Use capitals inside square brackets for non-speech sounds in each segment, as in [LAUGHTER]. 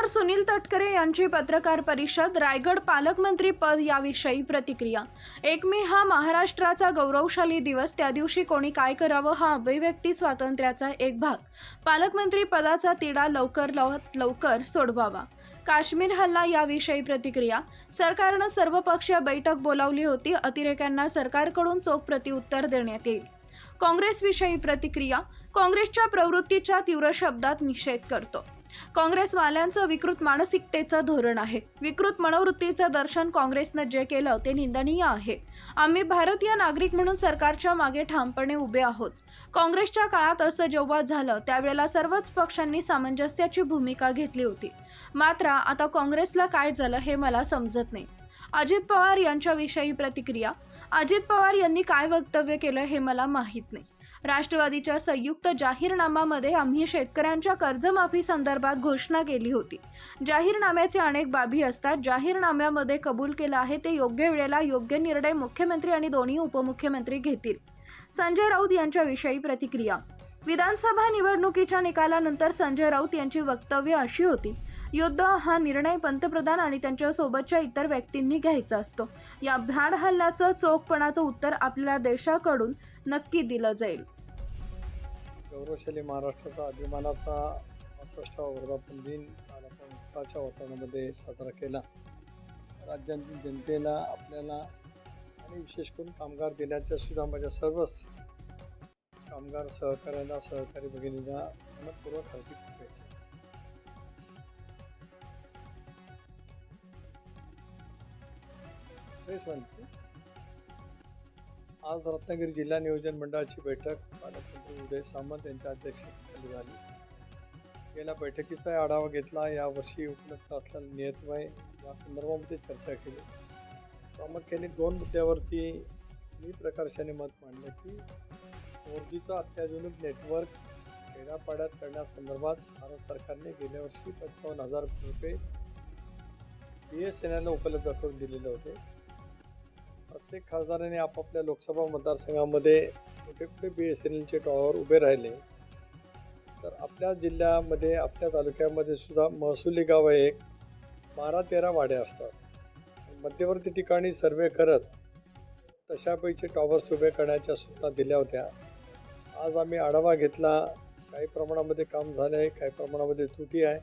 आमदार सुनील तटकरे यांची पत्रकार परिषद रायगड पालकमंत्री पद याविषयी प्रतिक्रिया. एक मे हा महाराष्ट्राचा गौरवशाली दिवस. त्या दिवशी कोणी काय करावं हा अभिव्यक्ती स्वातंत्र्याचा एक भाग. पालकमंत्री पदाचा तिढा लवकर लव- लवकर सोडवावा. काश्मीर हल्ला याविषयी प्रतिक्रिया. सरकारनं सर्वपक्षीय बैठक बोलावली होती. अतिरेक्यांना सरकारकडून चोख प्रत्युत्तर देण्यात येईल. काँग्रेसविषयी प्रतिक्रिया. काँग्रेसच्या प्रवृत्तीचा तीव्र शब्दात निषेध करतो. काँग्रेसवाल्यांचं विकृत मानसिकतेचं धोरण आहे. विकृत मनोवृत्तीचं दर्शन काँग्रेसनं जे केलं ते निंदनीय आहे. आम्ही भारतीय नागरिक म्हणून सरकारच्या मागे ठामपणे उभे आहोत. काँग्रेसच्या काळात असं जेव्हा झालं त्यावेळेला सर्वच पक्षांनी सामंजस्याची भूमिका घेतली होती. मात्र आता काँग्रेसला काय झालं हे मला समजत नाही. अजित पवार यांच्याविषयी प्रतिक्रिया? अजित पवार यांनी काय वक्तव्य केलं हे मला माहीत नाही. राष्ट्रवादीच्या संयुक्त जाहीरनामामध्ये आम्ही शेतकऱ्यांच्या कर्जमाफी संदर्भात घोषणा केली होती. जाहीरनाम्याचे अनेक बाबी असतात. जाहीरनाम्यामध्ये कबूल केलं आहे ते योग्य वेळेला योग्य निर्णय मुख्यमंत्री आणि दोन्ही उपमुख्यमंत्री घेतील. संजय राऊत यांच्याविषयी प्रतिक्रिया. विधानसभा निवडणुकीच्या निकालानंतर संजय राऊत यांची वक्तव्य अशी होती युद्ध हा निर्णय पंतप्रधान आणि त्यांच्या सोबतच्या इतर व्यक्तींनी घ्यायचा असतो. या भ्याड हल्ल्याचं चोखपणाचं उत्तर आपल्या देशाकडून नक्की दिलं जाईल. गौरवशाली महाराष्ट्राचा अभिमानाचा पासष्टावा वर्धापन दिन उत्साहाच्या वातावरणामध्ये साजरा केला. राज्यातील जनतेला आपल्याला आणि विशेष करून कामगार दिनाच्या सुद्धा माझ्या सर्वच कामगार सहकाऱ्यांना सहकारी भगिनींना मनपूर्वक हार्दिक शुभेच्छा. तेच म्हणते. आज रत्नागिरी जिल्हा नियोजन मंडळाची बैठक. पालकमंत्री उदय सामंत यांच्या अध्यक्षतेखाली झाली. गेल्या बैठकीचा आढावा घेतला. यावर्षी उपलब्ध असलेला नियतमय या संदर्भामध्ये चर्चा केली. प्रामुख्याने दोन मुद्द्यावरती मी प्रकर्षाने मत मांडलं की फोर जीचं अत्याधुनिक नेटवर्क खेड्यापाड्यात करण्यासंदर्भात भारत सरकारने गेल्या वर्षी पंचावन्न हजार रुपये बी एस एन एलला उपलब्ध करून दिलेले होते. प्रत्येक खासदाराने आपापल्या लोकसभा मतदारसंघामध्ये कुठे कुठे बी एस एन एलचे टॉवर उभे राहिले. तर आपल्या जिल्ह्यामध्ये आपल्या तालुक्यामध्ये सुद्धा महसुली गाव आहे एक बारा तेरा वाड्या असतात. मध्यवर्ती ठिकाणी सर्वे करत तशापैकी टॉवर्स उभे करण्याच्या सूचना दिल्या होत्या. आज आम्ही आढावा घेतला काही प्रमाणामध्ये काम झालं आहे काही प्रमाणामध्ये त्रुटी आहे.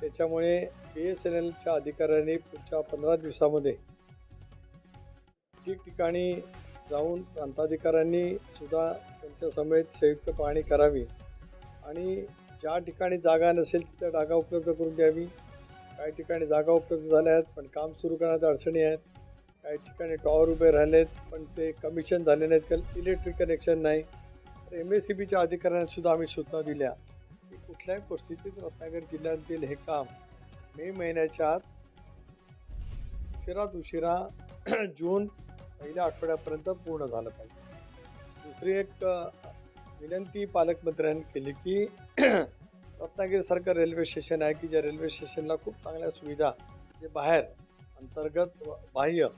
त्याच्यामुळे बी एस एन एलच्या अधिकाऱ्यांनी पुढच्या पंधरा दिवसामध्ये ठिकठिकाणी जाऊन प्रांताधिकाऱ्यांनी सुद्धा त्यांच्या समेत संयुक्त पाहणी करावी आणि ज्या ठिकाणी जागा नसेल त्या जागा उपलब्ध करून द्यावी. काही ठिकाणी जागा उपलब्ध झाल्या आहेत पण काम सुरू करण्यात अडचणी आहेत. काही ठिकाणी टॉवर उभे राहिलेत पण ते कमिशन झाले नाहीत कारण इलेक्ट्रिक कनेक्शन नाही. तर एम एस सी बीच्या अधिकाऱ्यांनासुद्धा आम्ही सूचना दिल्या की कुठल्याही परिस्थितीत रत्नागिरी जिल्ह्यातील हे काम मे महिन्याच्या आत उशिरात उशिरा [CLEARS THROAT] जून पहिल्या आठवड्यापर्यंत पूर्ण झालं पाहिजे. दुसरी एक विनंती पालकमंत्र्यांनी केली की [CLEARS THROAT] रत्नागिरीसारखं रेल्वे स्टेशन आहे की ज्या रेल्वे स्टेशनला खूप चांगल्या सुविधा जे बाहेर अंतर्गत व बाह्य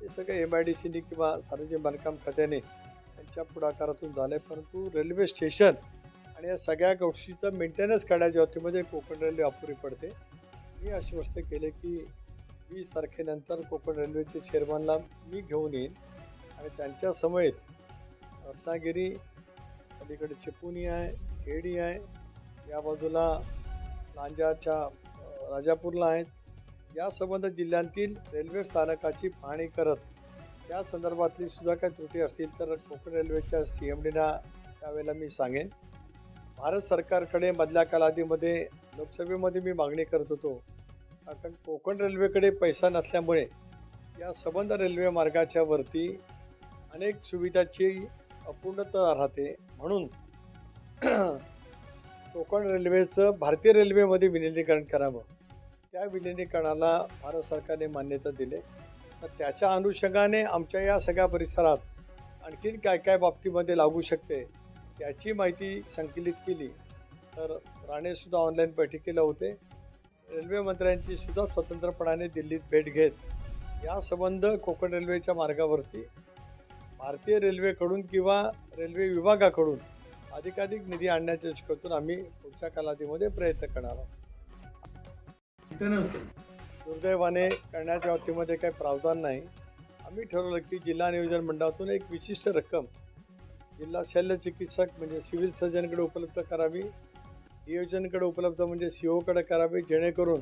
हे सगळे एम आय डी सीने किंवा सार्वजनिक बांधकाम खात्याने त्यांच्या पुढाकारातून झाले. परंतु रेल्वे स्टेशन आणि या सगळ्या गोष्टीचं मेंटेनन्स करण्याच्या बाबतीमध्ये कोकण रेल्वे अपुरी पडते. मी आश्वस्त केले की वीस तारखेनंतर कोकण रेल्वेचे चेअरमनला मी घेऊन येईन. आणि त्यांच्या समेत रत्नागिरी अलीकडे चिपुनी आहे खेडी आहे या बाजूला लांजाच्या राजापूरला आहेत. या संबंध जिल्ह्यांतील रेल्वे स्थानकाची पाहणी करत या संदर्भातली सुद्धा काही त्रुटी असतील तर कोकण रेल्वेच्या सी एम डीना त्यावेळेला मी सांगेन. भारत सरकारकडे मधल्या कालावधीमध्ये लोकसभेमध्ये मी मागणी करत होतो कारण कोकण रेल्वेकडे पैसा नसल्यामुळे या सबंध रेल्वे मार्गाच्या वरती अनेक सुविधाची अपूर्णता राहते. म्हणून [CLEARS THROAT] कोकण रेल्वेचं भारतीय रेल्वेमध्ये विलिनीकरण करावं. त्या विलिनीकरणाला भारत सरकारने मान्यता दिली. तर त्याच्या अनुषंगाने आमच्या या सगळ्या परिसरात आणखीन काय काय बाबतीमध्ये लागू शकते याची माहिती संकलित केली. तर राणेसुद्धा ऑनलाईन बैठकीला होते. रेल्वे मंत्र्यांची सुद्धा स्वतंत्रपणाने दिल्लीत भेट घेत या संबंध कोकण रेल्वेच्या मार्गावरती भारतीय रेल्वेकडून किंवा रेल्वे विभागाकडून अधिकाधिक निधी आणण्याच्या दृष्टीकोनातून आम्ही पुढच्या कालावधीमध्ये प्रयत्न करणार आहोत. दुर्दैवाने करण्याच्या बाबतीमध्ये काही प्रावधान नाही. आम्ही ठरवलं की जिल्हा नियोजन मंडळातून एक विशिष्ट रक्कम जिल्हा शल्य चिकित्सक म्हणजे सिव्हिल सर्जनकडे उपलब्ध करावी. नियोजनकडे उपलब्ध म्हणजे सी ओकडे करावे जेणेकरून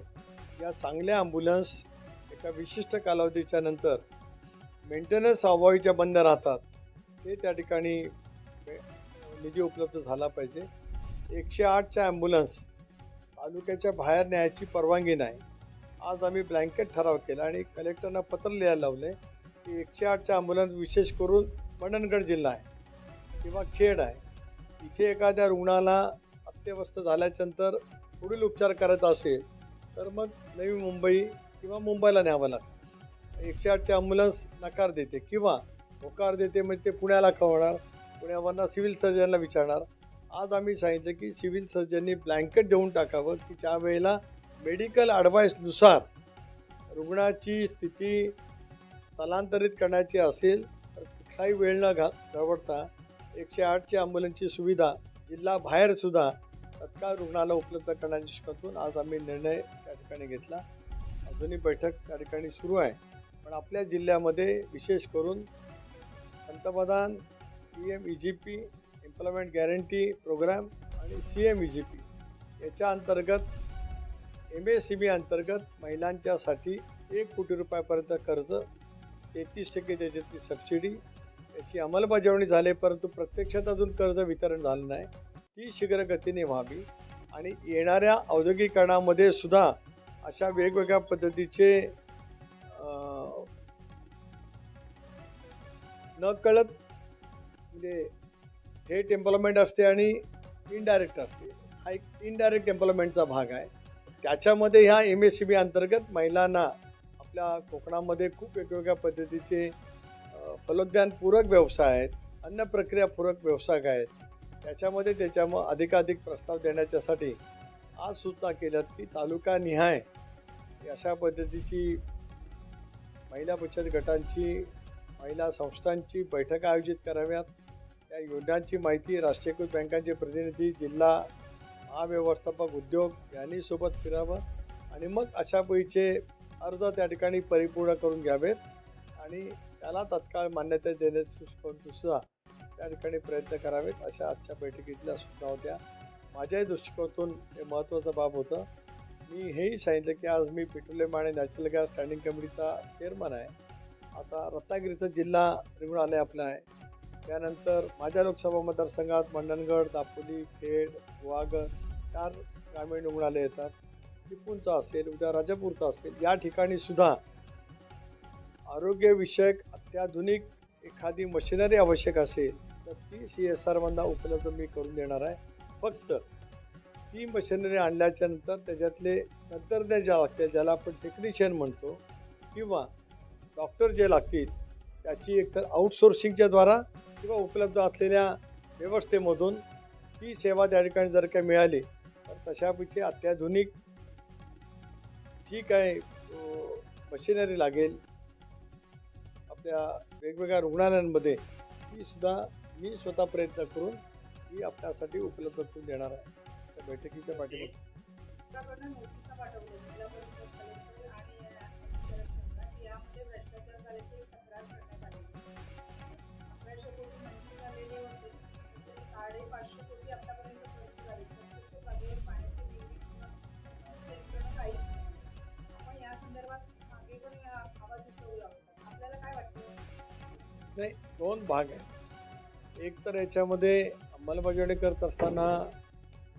या चांगल्या ॲम्ब्युलन्स एका विशिष्ट कालावधीच्या नंतर मेंटेनन्स अभावीच्या बंद राहतात. ते त्या ठिकाणी निधी उपलब्ध झाला पाहिजे. एकशे आठच्या ॲम्ब्युलन्स तालुक्याच्या बाहेर न्यायची परवानगी नाही. आज आम्ही ब्लँकेट ठराव केला आणि कलेक्टरना पत्र लिहायला लावले की एकशे आठच्या ॲम्ब्युलन्स विशेष करून मंडणगड जिल्हा आहे किंवा खेड आहे. इथे एखाद्या रुग्णाला अत्यवस्थ झाल्याच्यानंतर पुढील उपचार करायचा असेल तर मग नवी मुंबई किंवा मुंबईला न्यावं लागतं. एकशे आठचे ॲम्ब्युलन्स नकार देते किंवा होकार देते म्हणजे ते पुण्याला कळवणार पुण्यावरनं सिव्हिल सर्जनला विचारणार. आज आम्ही सांगितलं की सिव्हिल सर्जननी ब्लँकेट देऊन टाकावं की ज्या वेळेला मेडिकल ॲडवाईसनुसार रुग्णाची स्थिती स्थलांतरित करण्याची असेल तर कुठलाही वेळ न घा गडबडता एकशे आठच्या ॲम्ब्युलन्सची सुविधा जिल्हा बाहेरसुद्धा तत्काळ रुग्णाला उपलब्ध करण्याच्या दृष्टीकोनातून आज आम्ही निर्णय त्या ठिकाणी घेतला. अजूनही बैठक त्या ठिकाणी सुरू आहे. पण आपल्या जिल्ह्यामध्ये विशेष करून पंतप्रधान P M E G P employment guarantee programme आणि C M E G P याच्या अंतर्गत एम एस सी बी अंतर्गत महिलांच्यासाठी एक कोटी रुपयापर्यंत कर्ज तेहतीस टक्के त्याच्यातली सबसिडी याची अंमलबजावणी झाली परंतु प्रत्यक्षात अजून कर्ज वितरण झालं नाही. ती शीघ्रगतीने व्हावी. आणि येणाऱ्या औद्योगिकरणामध्ये सुद्धा अशा वेगवेगळ्या पद्धतीचे न नकळत म्हणजे थेट एम्प्लॉयमेंट असते आणि इनडायरेक्ट असते. हा एक इनडायरेक्ट एम्प्लॉयमेंटचा भाग आहे. त्याच्यामध्ये ह्या एम एस सी बी अंतर्गत महिलांना आपल्या कोकणामध्ये खूप वेगवेगळ्या पद्धतीचे फलोद्यानपूरक व्यवसाय आहेत अन्न प्रक्रिया पूरक व्यवसाय आहेत. त्याच्यामध्ये त्याच्यामुळं अधिकाधिक प्रस्ताव देण्याच्यासाठी आज सूचना केल्यात की तालुका निहाय अशा पद्धतीची महिला बचत गटांची महिला संस्थांची बैठका आयोजित कराव्यात. त्या योजनांची माहिती राष्ट्रीयकृत बँकांचे प्रतिनिधी जिल्हा महाव्यवस्थापक उद्योग यांनी सोबत फिरावं आणि मग अशा पैसे अर्ज त्या ठिकाणी परिपूर्ण करून घ्यावेत आणि त्याला तत्काळ मान्यता देण्याची सुद्धा त्या ठिकाणी प्रयत्न करावेत. अशा आजच्या बैठकीतल्या सूचना होत्या. माझ्याही दृष्टिकोनातून हे महत्त्वाचं बाब होतं. मी हेही सांगितलं की आज मी पेट्रोलियम आणि नॅचरल गॅस स्टँडिंग कमिटीचा चेअरमन आहे. आता रत्नागिरीचा जिल्हा रुग्णालय आपलं आहे. त्यानंतर माझ्या लोकसभा मतदारसंघात मंडणगड दापोली खेड गुहागर चार ग्रामीण रुग्णालय येतात. टिपूंचा असेल उद्या राजापूरचा असेल या ठिकाणी सुद्धा आरोग्यविषयक अत्याधुनिक एखादी मशिनरी आवश्यक असेल तर ती सी एस आरमधनं उपलब्ध मी करून देणार आहे. फक्त ती मशिनरी आणल्याच्या नंतर त्याच्यातले तंत्रज्ञ ज्या लागतील ज्याला आपण टेक्निशियन म्हणतो किंवा डॉक्टर जे लागतील त्याची एकतर आउटसोर्सिंगच्या द्वारा किंवा उपलब्ध असलेल्या व्यवस्थेमधून ती सेवा त्या ठिकाणी जर काही मिळाली तर तशापैकी अत्याधुनिक जी काय मशिनरी लागेल आपल्या वेगवेगळ्या रुग्णालयांमध्ये ती सुद्धा मी स्वतः प्रयत्न करून ती आपल्यासाठी उपलब्ध करून देणार आहे. त्या बैठकीच्या पाठीमध्ये नाही दोन भाग आहेत. एक तर याच्यामध्ये अंमलबजावणी करत असताना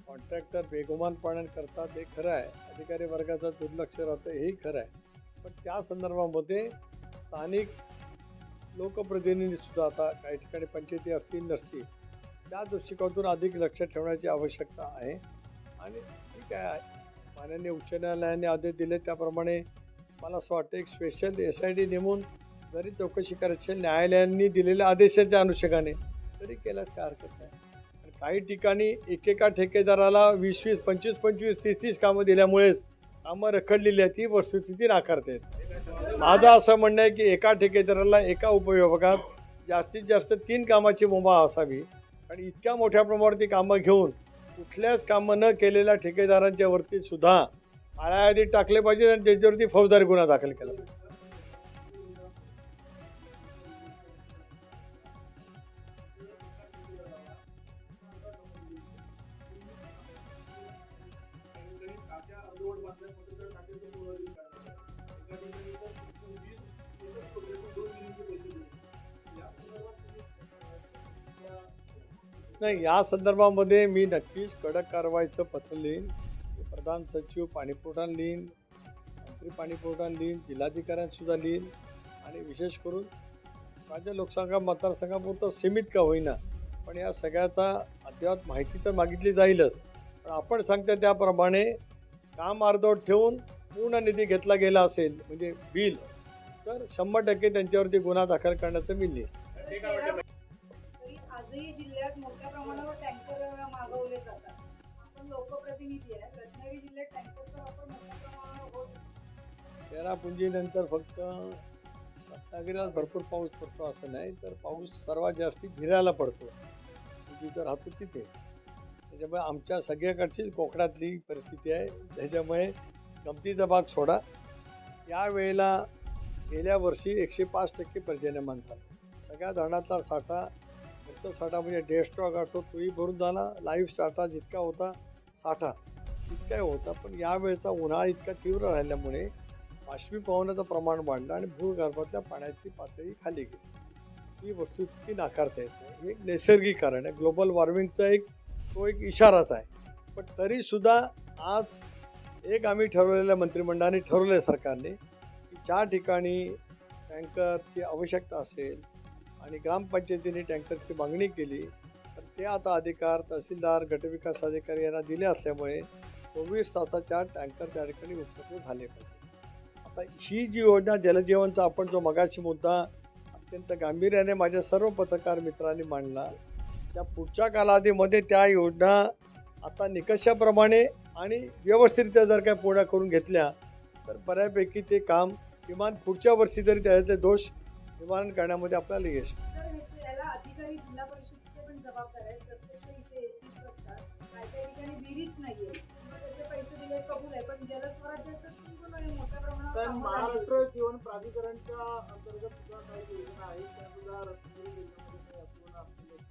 कॉन्ट्रॅक्टर बेगुमानपणे करतात हे खरं आहे. अधिकारी वर्गाचं दुर्लक्ष राहतं हेही खरं आहे. पण त्या संदर्भामध्ये स्थानिक लोकप्रतिनिधीसुद्धा आता काही ठिकाणी पंचायती असतील नसतील त्या दृष्टिकोनातून अधिक लक्ष ठेवण्याची आवश्यकता आहे. आणि ठीक आहे माननीय उच्च न्यायालयाने आदेश दिले त्याप्रमाणे मला असं वाटतं एक स्पेशल एस आय डी नेमून जरी चौकशी करायची न्यायालयांनी दिलेल्या आदेशाच्या अनुषंगाने तरी केल्यास काय हरकत नाही. आणि काही ठिकाणी एकेका ठेकेदाराला वीस वीस पंचवीस पंचवीस तीस तीस कामं दिल्यामुळेच कामं रखडलेली आहेत ही वस्तुस्थिती नाकारते माझं असं म्हणणं आहे की एका ठेकेदाराला एका उपविभागात जास्तीत जास्त तीन कामाची मुभा असावी. आणि इतक्या मोठ्या प्रमाणावरती कामं घेऊन कुठल्याच कामं न केलेल्या ठेकेदारांच्या वरती सुद्धा काळ्या टाकले पाहिजे आणि त्याच्यावरती फौजदारी गुन्हा दाखल केला पाहिजे. नाही या संदर्भामध्ये मी नक्कीच कडक कारवाईचं पत्र लिहीन. प्रधान सचिव पाणीपुरवठा लिहीन मंत्री पाणीपुरवठा लिहीन जिल्हाधिकाऱ्यांसुद्धा लिहीन. आणि विशेष करून माझ्या लोकसंख्या मतदारसंघापुरतं सीमित का होईना पण या सगळ्याचा अद्याप माहिती तर मागितली जाईलच. पण आपण सांगता त्याप्रमाणे काम अर्धवट ठेवून पूर्ण निधी घेतला गेला असेल म्हणजे बिल तर शंभर टक्के त्यांच्यावरती गुन्हा दाखल करण्याचं मी लिहिलं चेरापुंजीनंतर फक्त रत्नागिरीला भरपूर पाऊस पडतो असं नाही तर पाऊस सर्वात जास्ती गिरायला पडतो. जिथं राहतो तिथे. त्याच्यामुळे आमच्या सगळ्याकडचीच कोकणातली परिस्थिती आहे. त्याच्यामुळे गमतीचा भाग सोडा. यावेळेला गेल्या वर्षी एकशे पाच टक्के पर्जन्यमान झालं. सगळ्या धरणातला साठा फक्त साठा म्हणजे डे स्टॉक असतो तोही भरून झाला. लाईव्ह साठा जितका होता साठा तितकाही होता. पण यावेळेचा उन्हाळा इतका तीव्र राहिल्यामुळे बाष्पीभवनाचं प्रमाण वाढलं आणि भूगर्भातल्या पाण्याची पातळी खाली गेली. ही वस्तुस्थिती नाकारता येत नाही. हे एक नैसर्गिक कारण आहे. ग्लोबल वॉर्मिंगचा एक तो एक इशाराच आहे. पण तरीसुद्धा आज एक आम्ही ठरवलेल्या मंत्रिमंडळाने ठरवलं सरकारने की ज्या ठिकाणी टँकरची आवश्यकता असेल आणि ग्रामपंचायतीने टँकरची मागणी केली तर ते आता अधिकार तहसीलदार गटविकास अधिकारी यांना दिले असल्यामुळे चोवीस तासाच्या टँकर त्या ठिकाणी उपलब्ध झाले पाहिजे. आता ही जी योजना जलजीवनचा आपण जो मगाशी मुद्दा अत्यंत गांभीर्याने माझ्या सर्व पत्रकार मित्रांनी मांडला त्या पुढच्या कालावधीमध्ये त्या योजना आता निकषाप्रमाणे आणि व्यवस्थितरित्या जर काय पूर्ण करून घेतल्या तर बऱ्यापैकी ते काम किमान पुढच्या वर्षी तरी त्याचे दोष निवारण करण्यामध्ये आपल्याला यश विहिरीच नाहीये. पैसे दिले कबूल आहे. पण जलस्वराज्याचं झाली. महाराष्ट्र जीवन प्राधिकरणच्या अंतर्गत सुद्धा काही योजना आहेत त्या सुद्धा रत्नागिरी जिल्ह्यामध्ये अपूर्ण.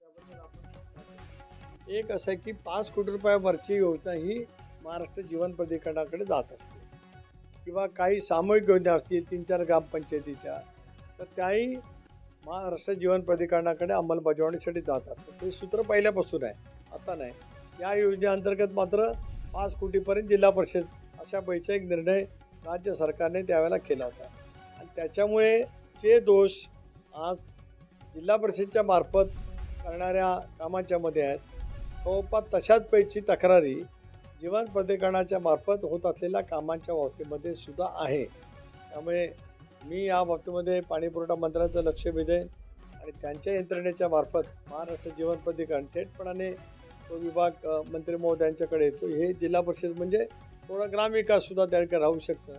त्याबद्दल आपण एक असं आहे की पाच कोटी रुपयावरची योजना ही महाराष्ट्र जीवन प्राधिकरणाकडे जात असते किंवा काही सामूहिक योजना असतील तीन चार ग्रामपंचायतीच्या तर त्याही महाराष्ट्र जीवन प्राधिकरणाकडे अंमलबजावणीसाठी जात असतात ते सूत्र पहिल्यापासून आहे आता नाही या योजनेअंतर्गत मात्र पाच कोटीपर्यंत जिल्हा परिषद अशा पैसा एक निर्णय राज्य सरकारने त्यावेळेला केला होता. आणि त्याच्यामुळे जे दोष आज जिल्हा परिषदच्या मार्फत करणाऱ्या कामाच्यामध्ये आहेत जवळपास तशाच पैकी तक्रारी जीवन प्राधिकरणाच्या मार्फत होत असलेल्या कामांच्या बाबतीमध्ये सुद्धा आहे. त्यामुळे मी या बाबतीमध्ये पाणीपुरवठा मंत्र्याचं लक्ष वेधेन आणि त्यांच्या यंत्रणेच्या मार्फत महाराष्ट्र जीवन प्राधिकरण थेटपणाने तो विभाग मंत्री महोदयांच्याकडे येतो. हे जिल्हा परिषद म्हणजे थोडा ग्रामविकाससुद्धा त्या राहू शकतं.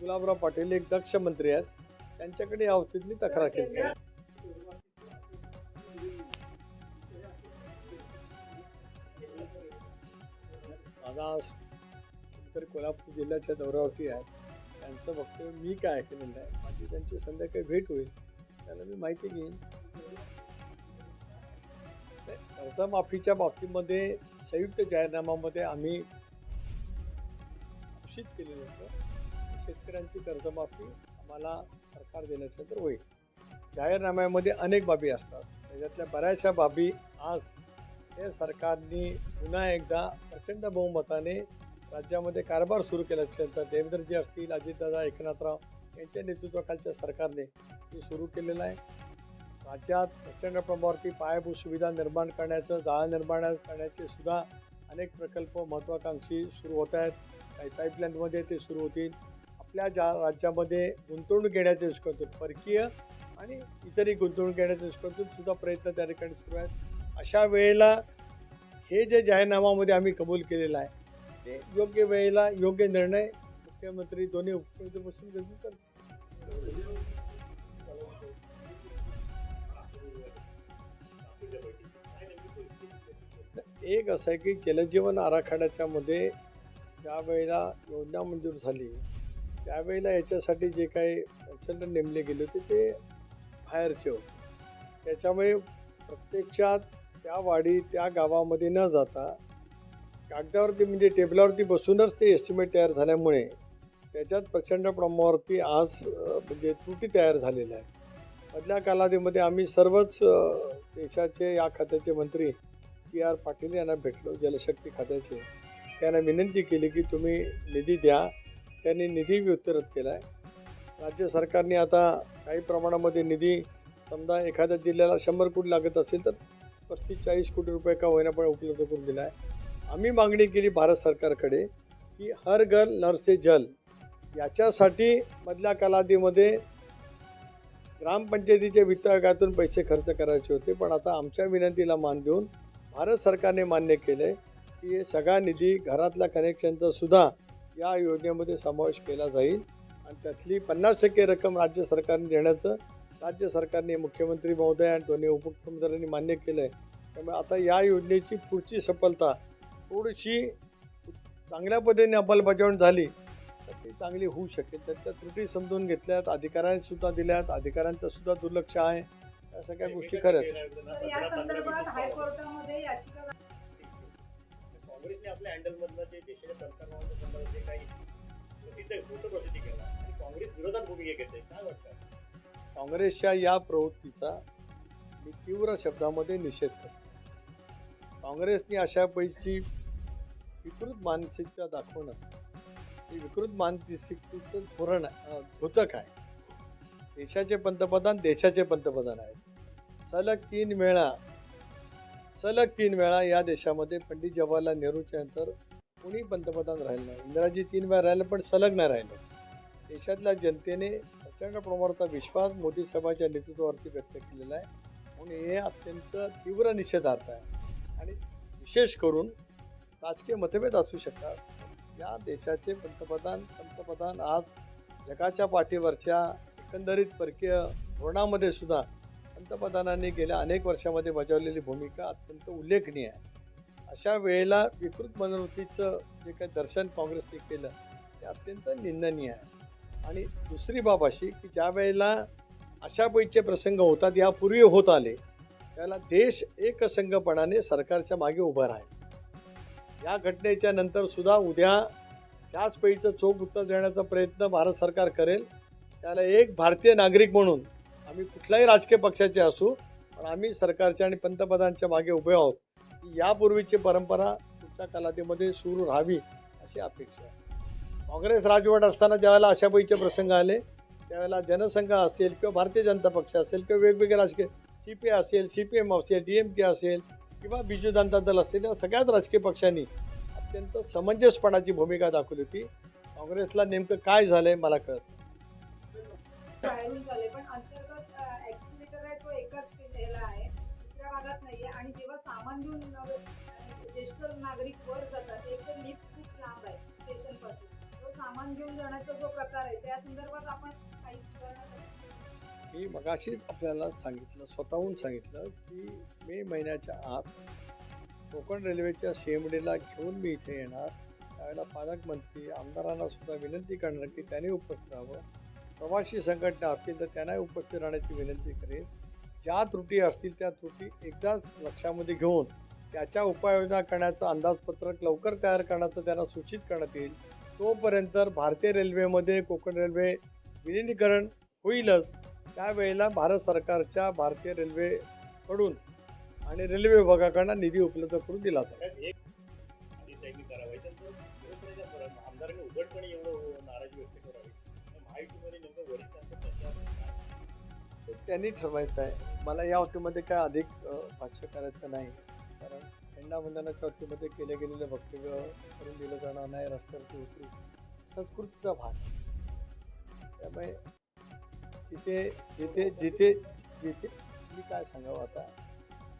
गुलाबराव पाटील एक दक्ष मंत्री आहेत. त्यांच्याकडे या बाबतीतली तक्रार केली आहे माझा तर कोल्हापूर जिल्ह्याच्या दौऱ्यावरती आहे. त्यांचं वक्तव्य मी काय ऐकलेलं आहे? माझी त्यांची संध्याकाळी भेट होईल. त्याला मी माहिती घेईन. कर्जमाफीच्या बाबतीमध्ये संयुक्त जाहीरनाम्यामध्ये आम्ही घोषित केलेलं होतं. शेतकऱ्यांची कर्जमाफी आम्हाला सरकार देण्याचं तर होईल. जाहीरनाम्यामध्ये अनेक बाबी असतात. त्याच्यातल्या बऱ्याचशा बाबी आज हे सरकारने पुन्हा एकदा प्रचंड बहुमताने राज्यामध्ये कारभार सुरू केल्यानंतर देवेंद्रजी असतील अजितदादा एकनाथराव यांच्या नेतृत्वाखालच्या सरकारने ते सुरू केलेलं आहे. राज्यात प्रचंड प्रमाणावरती पायाभूत सुविधा निर्माण करण्याचं जाळं निर्माण करण्याचे सुद्धा अनेक प्रकल्प महत्त्वाकांक्षी सुरू होत आहेत. काही पाईपलाईनमध्ये ते सुरू होतील आपल्या ज्या राज्यामध्ये गुंतवणूक घेण्याचे दृष्टिकोनातून परकीय आणि इतरही गुंतवणूक घेण्याच्या दृष्टिकोनातून सुद्धा प्रयत्न त्या ठिकाणी सुरू आहेत अशा वेळेला हे जे जाहीरनामामध्ये आम्ही कबूल केलेलं आहे ते योग्य वेळेला योग्य निर्णय मुख्यमंत्री दोन्ही उपमुख्यमंत्री बसून घेऊन करतील. एक असं आहे की जलजीवन आराखड्याच्यामध्ये ज्या वेळेला योजना मंजूर झाली त्यावेळेला याच्यासाठी जे काही कन्सल्टंट नेमले गेले होते ते बाहेरचे होते. त्याच्यामुळे प्रत्यक्षात त्या वाडी त्या गावामध्ये न जाता कागदावरती म्हणजे टेबलावरती बसूनच ते एस्टिमेट तयार झाल्यामुळे त्याच्यात प्रचंड प्रमाणावरती आज म्हणजे त्रुटी तयार झालेल्या आहेत. मधल्या कालावधीमध्ये आम्ही सर्वच देशाचे या खात्याचे मंत्री सी आर पाटील यांना भेटलो जलशक्ती खात्याचे. त्यांना विनंती केली की तुम्ही निधी द्या. त्यांनी निधी वितरित केला आहे राज्य सरकारने आता काही प्रमाणामध्ये निधी समजा एखाद्या जिल्ह्याला शंभर कोटी लागत असेल तर पस्तीस चाळीस कोटी रुपये का होईना पण उपलब्ध करून दिला आहे आम्ही मागणी केली भारत सरकारकडे की हर घर नर से जल याच्यासाठी मधल्या कालावधीमध्ये ग्रामपंचायतीच्या वित्त पैसे खर्च करायचे होते. पण आता आमच्या विनंतीला मान देऊन भारत सरकारने मान्य केलं आहे की सगळा निधी घरातल्या कनेक्शनचा सुद्धा या योजनेमध्ये समावेश केला जाईल. आणि त्यातली पन्नास टक्के रक्कम राज्य सरकारने देण्याचं राज्य सरकारने मुख्यमंत्री महोदय आणि दोन्ही उपमुख्यमंत्र्यांनी मान्य केलं आहे त्यामुळे आता या योजनेची पुढची सफलता थोडीशी चांगल्या पद्धतीने अंमलबजावणी झाली तर ती चांगली होऊ शकेल. त्याच्या त्रुटी समजून घेतल्यात अधिकाऱ्यांनी सुद्धा दिल्यात अधिकाऱ्यांचं सुद्धा दुर्लक्ष आहे. या सगळ्या गोष्टी खऱ्या काँग्रेसने आपल्या हँडलमधलं जे देशाच्या तंत्रज्ञानाच्या संदर्भात जे काही प्रसिद्ध आहे फोटो प्रसिद्धी केला. आणि काँग्रेस विरोधात भूमिका घेते. काय वाटतं? काँग्रेसच्या या प्रवृत्तीचा मी तीव्र शब्दामध्ये निषेध करतो. काँग्रेसने अशा पैकी विकृत मानसिकता दाखवणं हे विकृत मानसिकतेचं धोरण धोतक आहे. देशाचे पंतप्रधान देशाचे पंतप्रधान आहेत. सलग तीन वेळा सलग तीन वेळा या देशामध्ये पंडित जवाहरलाल नेहरूच्या नंतर कोणी पंतप्रधान राहिलं नाही. इंदिराजी तीन वेळा राहिलं पण सलग नाही राहिलं. देशातल्या जनतेने प्रचंड प्रमाणाचा विश्वास मोदी साहेबांच्या नेतृत्वावरती व्यक्त केलेला आहे. म्हणून हे अत्यंत तीव्र निषेधार्थ आहे. आणि विशेष करून राजकीय मतभेद असू शकतात. या देशाचे पंतप्रधान पंतप्रधान आज जगाच्या पाठीवरच्या एकंदरीत परकीय धोरणामध्ये सुद्धा पंतप्रधानांनी गेल्या अनेक वर्षामध्ये बजावलेली भूमिका अत्यंत उल्लेखनीय आहे. अशा वेळेला विकृत मनोवृत्तीचं जे काही दर्शन काँग्रेसने केलं ते अत्यंत निंदनीय आहे. आणि दुसरी बाब अशी की ज्या वेळेला अशा पैचे प्रसंग होतात यापूर्वी होत आले त्याला देश एकसंघपणाने सरकारच्या मागे उभा राहील. या घटनेच्या नंतर सुद्धा उद्या त्याच पैचं चोख उत्तर देण्याचा प्रयत्न भारत सरकार करेल. त्याला एक भारतीय नागरिक म्हणून आम्ही कुठल्याही राजकीय पक्षाचे असू पण आम्ही सरकारच्या आणि पंतप्रधानच्या मागे उभे आहोत. यापूर्वीची परंपरा पुढच्या कालावधीमध्ये सुरू राहावी अशी अपेक्षा आहे. काँग्रेस राजवट असताना ज्यावेळेला अशा पैचे प्रसंग आले त्यावेळेला जनसंघ असेल किंवा भारतीय जनता पक्ष असेल किंवा वेगवेगळे राजकीय सी पी असेल सी पी एम असेल डी एम के असेल किंवा बिजू जनता दल असेल या सगळ्याच राजकीय पक्षांनी अत्यंत समंजसपणाची भूमिका दाखवली होती. काँग्रेसला नेमकं काय झालं आहे मला कळत सामान घेऊन ज्येष्ठ नागरिक वर जातात. एक तर लिफ्ट खूप लांब आहे स्टेशनपासून. तो सामान घेऊन जाण्याचा जो प्रकार आहे त्या संदर्भात आपण काही सुधारणा मी मगाशीच आपल्याला सांगितलं स्वतःहून सांगितलं की मे महिन्याच्या आत कोकण रेल्वेच्या सीएमडीला घेऊन मी इथे येणार. त्यावेळेला पालकमंत्री आमदारांना सुद्धा विनंती करणार की त्यांनी उपस्थित राहावं. प्रवासी संघटना असतील तर त्यांनाही उपस्थित राहण्याची विनंती करेन. ज्या त्रुटी असतील त्या त्रुटी एकदाच लक्षामध्ये घेऊन त्याच्या उपाययोजना करण्याचं अंदाजपत्रक लवकर तयार करण्याचं त्यांना सूचित करण्यात येईल. तोपर्यंत भारतीय रेल्वेमध्ये कोकण रेल्वे विलिनीकरण होईलच. त्यावेळेला भारत सरकारच्या भारतीय रेल्वेकडून आणि रेल्वे विभागाकडनं निधी उपलब्ध करून दिला जाईल. त्यांनी ठरवायचं आहे. मला या हॉटेलमध्ये काय अधिक भाष्य करायचं नाही. कारण झेंडावंदनाच्या हॉटेलमध्ये केले गेलेलं वक्तव्य करून दिलं जाणार नाही रस्त्यावरती होती संस्कृतीचा भाग. त्यामुळे जिथे जिथे जिथे जिथे मी काय सांगावं आता?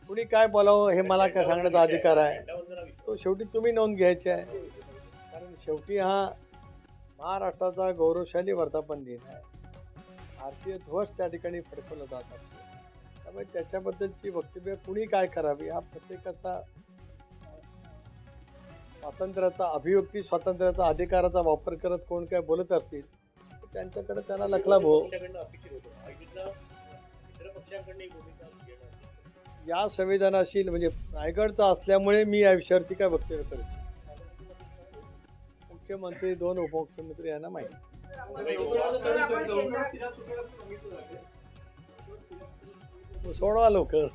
कुणी काय बोलावं हे मला काय सांगण्याचा अधिकार आहे? तो शेवटी तुम्ही नोंद घ्यायची आहे. कारण शेवटी हा महाराष्ट्राचा गौरवशाली वर्धापन दिन आहे. भारतीय ध्वज त्या ठिकाणी फडकवला जात असतो. त्यामुळे त्याच्याबद्दलची वक्तव्य कुणी काय करावी हा प्रत्येकाचा स्वातंत्र्याचा अभिव्यक्ती स्वातंत्र्याचा अधिकाराचा वापर करत कोण काय बोलत असतील तर त्यांच्याकडे त्यांना लखला भाऊ या संवेदनाशील म्हणजे रायगडचा असल्यामुळे मी या विषयावरती काय वक्तव्य करायचे मुख्यमंत्री दोन उपमुख्यमंत्री यांना माहिती. सोडवा लवकर.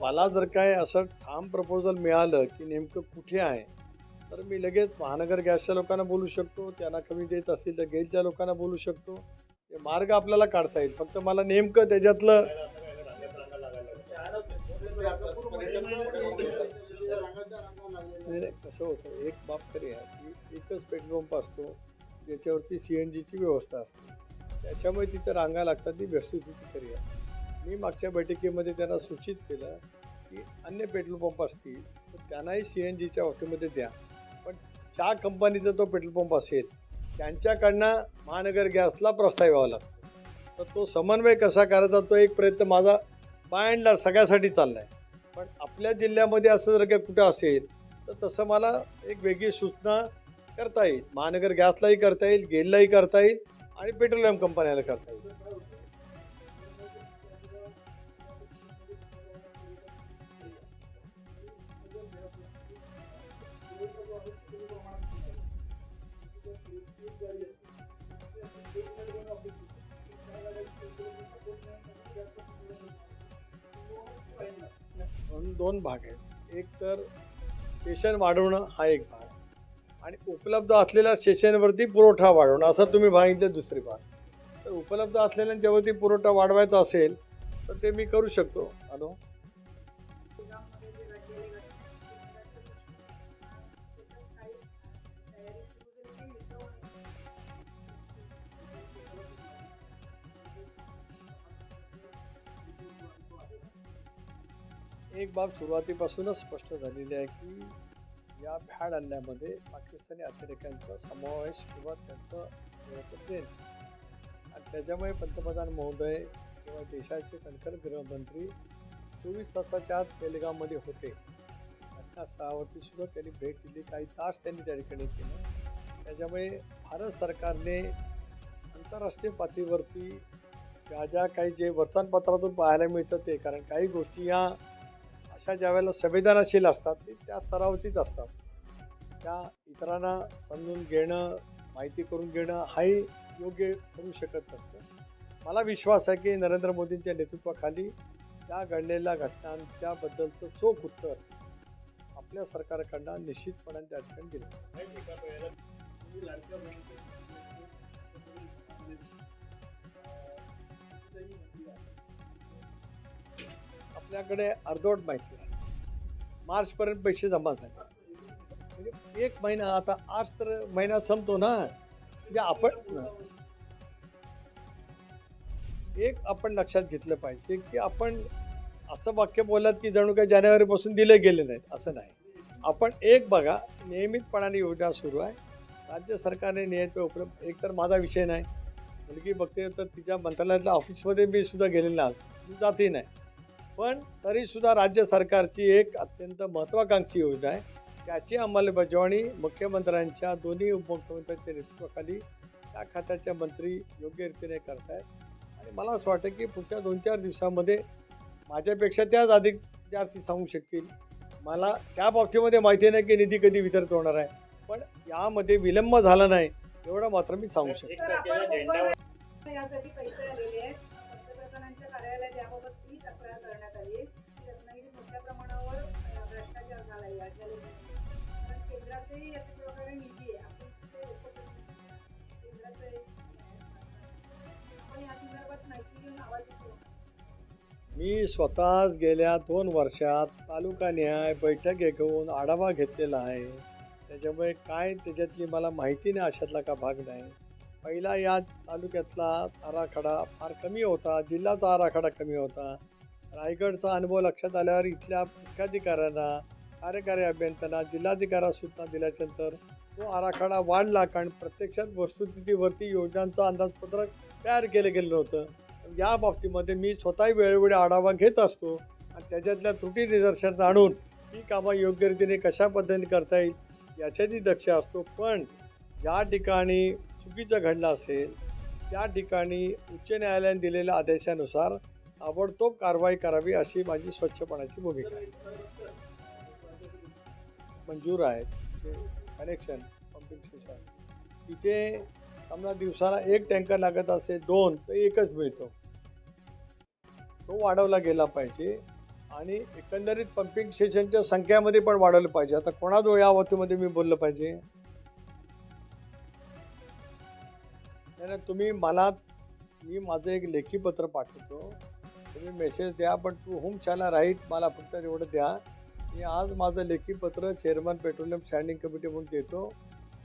मला जर काय असं ठाम प्रपोजल मिळालं की नेमकं कुठे आहे तर मी लगेच महानगर गॅसच्या लोकांना बोलू शकतो त्यांना कमी देत असतील तर गेलच्या लोकांना बोलू शकतो. मार्ग आपल्याला काढता येईल. फक्त मला नेमकं त्याच्यातलं नाही, कसं होतं एक बाब तरी आहे की एकच पेट्रोल पंप असतो ज्याच्यावरती सी एन जीची व्यवस्था असते. त्याच्यामुळे तिथे रांगा लागतात ती वस्तुस्थिती तरी आहे. मी मागच्या बैठकीमध्ये त्यांना सूचित केलं की अन्य पेट्रोल पंप असतील तर त्यांनाही सी एन जीच्या बाबतीमध्ये द्या. पण ज्या कंपनीचा तो पेट्रोल पंप असेल त्यांच्याकडनं महानगर गॅसला प्रस्ताव यावा लागतो. तर तो समन्वय कसा करायचा तो एक प्रयत्न माझा बाय अँड सगळ्यासाठी चालला आहे पण आपल्या जिल्ह्यामध्ये असं जर काही कुठं असेल तर तसं मला एक वेगळी सूचना करता येईल. महानगर गॅसलाही करता येईल गेललाही करता येईल आणि पेट्रोलियम कंपन्याला करता येईल. दोन भाग आहेत. एक तर स्टेशन वाढवणं हा एक भाग. आणि उपलब्ध असलेल्या स्टेशनवरती पुरवठा वाढवणं असं तुम्ही सांगितलं दुसरी भाग तर उपलब्ध असलेल्यांच्यावरती पुरवठा वाढवायचा असेल तर ते मी करू शकतो. हॅलो? एक बाब सुरुवातीपासूनच स्पष्ट झालेली आहे की या भ्याड हल्ल्यामध्ये पाकिस्तानी अतिरेक्यांचा समावेश किंवा त्यांचं देण. आणि त्याच्यामुळे पंतप्रधान महोदय किंवा देशाचे कणखर गृहमंत्री चोवीस तासाच्या आत बेलगावमध्ये होते. घटनास्थळावरती सुद्धा त्यांनी भेट दिली. काही तास त्यांनी त्या ठिकाणी केलं. त्याच्यामुळे भारत सरकारने आंतरराष्ट्रीय पातळीवरती ज्या ज्या काही जे वर्तमानपत्रातून पाहायला मिळतं ते. कारण काही गोष्टी या अशा ज्या वेळेला संवेदनाशील असतात ते त्या स्तरावरतीच असतात. त्या इतरांना समजून घेणं माहिती करून घेणं हाही योग्य करू शकत नसतं. मला विश्वास आहे की नरेंद्र मोदींच्या नेतृत्वाखाली त्या घडलेल्या घटनांच्याबद्दलचं चोख उत्तर आपल्या सरकारकडनं निश्चितपणे त्या ठिकाणी दिलं आपल्याकडे अर्धवट माहिती आहे. मार्चपर्यंत पैसे जमा झाले. म्हणजे एक महिना आता आज तर महिना संपतो ना. म्हणजे आपण एक आपण लक्षात घेतलं पाहिजे की आपण असं वाक्य बोलत की जणू काही जानेवारीपासून दिले गेले नाहीत असं नाही. आपण एक बघा नियमितपणाने योजना सुरू आहे. राज्य सरकारने नियमित उपलब्ध एक तर माझा विषय नाही. मुलगी बघते तर तिच्या मंत्रालयातल्या ऑफिसमध्ये मी सुद्धा गेलेला आहे जातही नाही. पण तरीसुद्धा राज्य सरकारची एक अत्यंत महत्त्वाकांक्षी योजना आहे. त्याची अंमलबजावणी मुख्यमंत्र्यांच्या दोन्ही उपमुख्यमंत्र्यांच्या नेतृत्वाखाली त्या खात्याच्या मंत्री योग्य रीतीने करत आहेत आणि मला असं वाटतं की पुढच्या दोन चार दिवसामध्ये माझ्यापेक्षा त्याच अधिक विद्यार्थी सांगू शकतील. मला त्या बाबतीमध्ये माहिती नाही की निधी कधी वितरित होणार आहे. पण यामध्ये विलंब झाला नाही एवढं मात्र मी सांगू शकतो. मी स्वतःच गेल्या दोन वर्षात तालुका न्याय बैठक घेऊन आढावा घेतलेला आहे. त्याच्यामुळे काय त्याच्यातली मला माहिती नाही अशातला का भाग नाही. पहिला या तालुक्यातला आराखडा फार कमी होता जिल्ह्याचा आराखडा कमी होता. रायगडचा अनुभव लक्षात आल्यावर इथल्या मुख्याधिकाऱ्यांना कार्यकारी अभियंत्यांना जिल्हाधिकाऱ्या सूचना दिल्याच्यानंतर तो आराखडा वाढला. कारण प्रत्यक्षात वस्तुस्थितीवरती योजनांचं अंदाजपत्रक तयार केलं गेलं होतं या बाबतीमध्ये मी स्वतःही वेळोवेळी आढावा घेत असतो आणि त्याच्यातल्या त्रुटी निदर्शनात आणून ही कामं योग्य रीतीने कशा पद्धतीने करता येईल याच्यातही दक्ष असतो. पण ज्या ठिकाणी चुकीचं घडलं असेल त्या ठिकाणी उच्च न्यायालयाने दिलेल्या आदेशानुसार ताबडतोब कारवाई करावी अशी माझी स्वच्छपणाची भूमिका आहे. मंजूर आहेत. कनेक्शन पंपिंग स्टेशन तिथे समजा दिवसाला एक टँकर लागत असेल दोन तर एकच मिळतो. तो वाढवला गेला पाहिजे आणि एकंदरीत पंपिंग स्टेशनच्या संख्यामध्ये पण वाढवलं पाहिजे. आता कोणाजवळ या बाबतीमध्ये मी बोललं पाहिजे? नाही नाही, तुम्ही मला मी माझं एक लेखी पत्र पाठवतो. तुम्ही मेसेज द्या पण टू होम चॅनल राईट मला फक्त एवढं द्या. मी आज माझं लेखी पत्र चेअरमन पेट्रोलियम स्टँडिंग कमिटी म्हणून देतो.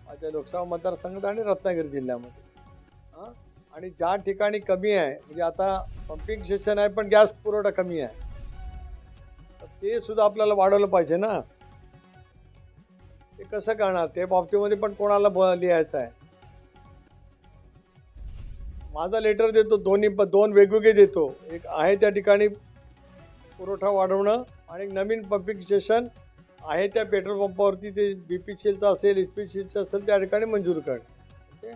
माझ्या लोकसभा मतदारसंघात आणि रत्नागिरी जिल्ह्यामध्ये. हां? आणि ज्या ठिकाणी कमी आहे म्हणजे आता पंपिंग स्टेशन आहे पण गॅस पुरवठा कमी आहे. ते सुद्धा आपल्याला वाढवलं पाहिजे ना. ते कसं करणार? ते बाबतीमध्ये पण कोणाला ब लिहायचं आहे? माझा लेटर देतो दोन्ही प दोन वेगवेगळे देतो. एक आहे त्या ठिकाणी पुरवठा वाढवणं आणि एक नवीन पंपिंग स्टेशन आहे त्या पेट्रोल पंपावरती ते बी पी सीलचं असेल एच पी सीलचं असेल त्या ठिकाणी मंजूर करणं. ओके?